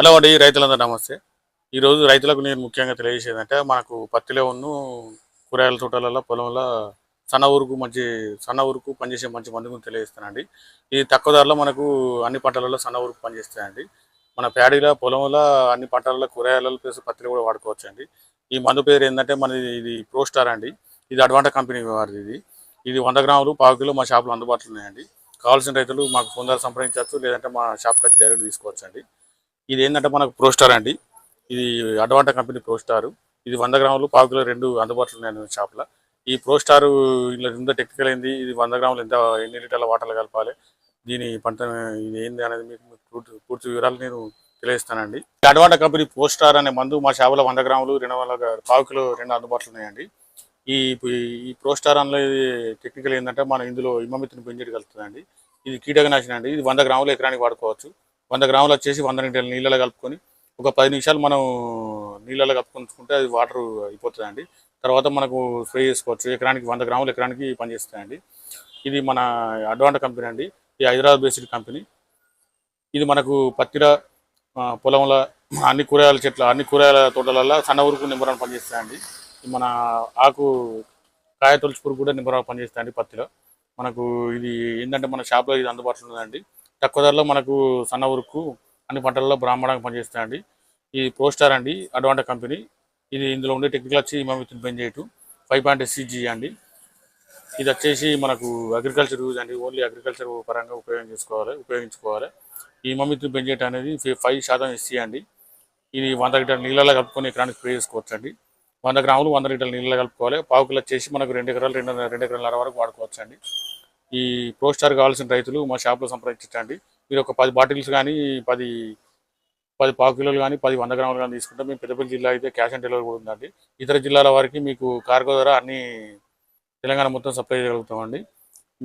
Hello అండి రైతులందరూ నమస్తే. ఈరోజు రైతులకు నేను ముఖ్యంగా తెలియజేసేది అంటే మనకు పత్తిలో ఉన్న కూరగాయల తోటలలో పొలంలో సన్న ఊరుకు మంచి సన్న ఊరుకు పనిచేసే మంచి మందు గురించి తెలియజేస్తానండి. ఇది తక్కువ ధరలో మనకు అన్ని పంటలలో సన్న ఊరుకు పనిచేస్తాయండి. మన ప్యాడీలో పొలంలో అన్ని పంటలలో కూరగాయలలో ప్లస్ పత్తిలో కూడా వాడుకోవచ్చు అండి ఈ మందు పేరు ఏంటంటే మనది ఇది ప్రోస్టార్ అండి. ఇది అడ్వాంటా కంపెనీ వారిది ఇది. ఇది వంద గ్రాములు పావు కిలో మా షాప్లో అందుబాటులో ఉన్నాయండి. కావాల్సిన రైతులు మాకు ఫోన్ ద్వారా సంప్రదించవచ్చు లేదంటే మా షాప్కి వచ్చి డైరెక్ట్ తీసుకోవచ్చు అండి ఇది ఏంటంటే మనకు ప్రోస్టార్ అండి. ఇది అడ్వాంటా కంపెనీ ప్రోస్టార్ ఇది వంద గ్రాములు పావు కిలో రెండు అందుబాటులో ఉన్నాయి షాప్లో. ఈ ప్రోస్టార్ ఇలా ఇంత టెక్నికల్ అయింది. ఇది వంద గ్రాములు ఎంత ఎన్ని లీటర్ల వాటర్లు కలపాలి? దీని పంట ఇది ఏంది అనేది మీకు పూర్తి పూర్తి వివరాలు నేను తెలియజేస్తానండి. ఈ అడ్వాంటా కంపెనీ ప్రోస్టార్ అనే మందు మా షాపులో వంద గ్రాములు రెండు వందల పావు కిలో రెండు అందుబాటులో ఉన్నాయండి. ఈ ఈ ప్రోస్టార్ అనేది ఇది టెక్నికల్ ఏంటంటే మనం ఇందులో ఇమ్మమిత్తుని పెంచేటి కలుగుతుందండి ఇది కీటకనాశనం అండి. ఇది వంద గ్రాములు ఎకరానికి వాడుకోవచ్చు. వంద గ్రాములు వచ్చేసి వంద లీటర్ల నీళ్ళలో కలుపుకొని ఒక పది నిమిషాలు మనం నీళ్ళలో కలుపుకుంటే అది వాటర్ అయిపోతుందండి. తర్వాత మనకు స్ప్రే చేసుకోవచ్చు. ఎకరానికి వంద గ్రాములు ఎకరానికి పనిచేస్తాయండి ఇది మన అడ్వాంట కంపెనీ అండి. ఈ హైదరాబాద్ బేస్డ్ కంపెనీ. ఇది మనకు పత్తిర పొలంలో అన్ని కూరగాయల చెట్ల అన్ని కూరగాయల తోటలలో సన్న ఊరుకు నింబరాలు పనిచేస్తాయండి ఇది మన ఆకు కాయ తొలుచు పురుగు కూడా నింబరాలు పనిచేస్తాయండి పత్తిలో మనకు ఇది ఏంటంటే మన షాప్లో ఇది అందుబాటులో ఉందండి తక్కువ ధరలో మనకు సన్న ఉరుకు అన్ని పంటల్లో బ్రాహ్మణంగా పనిచేస్తాయండి ఇది ప్రోస్టార్ అండి అడ్వాంట కంపెనీ. ఇది ఇందులో ఉండే టెక్నికల్ వచ్చి ఇమామిత్తుని బెంజేటు ఫైవ్ పాయింట్ ఎస్సీజీ అండి. ఇది వచ్చేసి మనకు అగ్రికల్చర్ యూజ్ అండి. ఓన్లీ అగ్రికల్చర్ పరంగా ఉపయోగం చేసుకోవాలి ఉపయోగించుకోవాలి. ఈ మమిత్తుని బెంజేట్ అనేది ఫైవ్ శాతం ఎస్సీ అండి. ఇది వంద లీటర్ నీళ్ళలో కలుపుకొని ఎకరానికి స్ప్రే చేసుకోవచ్చు అండి వంద గ్రాములు వంద లీటర్ నీళ్ళలో కలుపుకోవాలి. పావుకులు వచ్చేసి మనకు రెండు ఎకరాలు రెండు రెండు ఎకరాల వరకు వాడుకోవచ్చు అండి ఈ ప్రోస్టార్ కావాల్సిన రైతులు మా షాప్లో సంప్రదించండి. మీరు ఒక పది బాటిల్స్ కానీ పది పది పావు కిలోలు కానీ పది వంద గ్రాములు కానీ తీసుకుంటే మేము పెద్దపల్లి జిల్లా అయితే క్యాష్ ఆన్ డెలివరీ కూడా ఉందండి. ఇతర జిల్లాల వారికి మీకు కార్గో ద్వారా అన్ని తెలంగాణ మొత్తం సప్లై చేయగలుగుతామండి.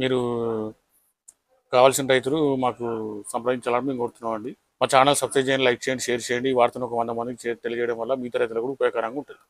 మీరు కావాల్సిన రైతులు మాకు సంప్రదించాలని మేము కోరుతున్నామండి. మా ఛానల్ సబ్స్క్రైబ్ చేయండి లైక్ చేయండి షేర్ చేయండి. వార్తను ఒక వంద మందికి తెలియజేయడం వల్ల మిగతా రైతులకు కూడా ఉపయోగకరంగా ఉంటుంది.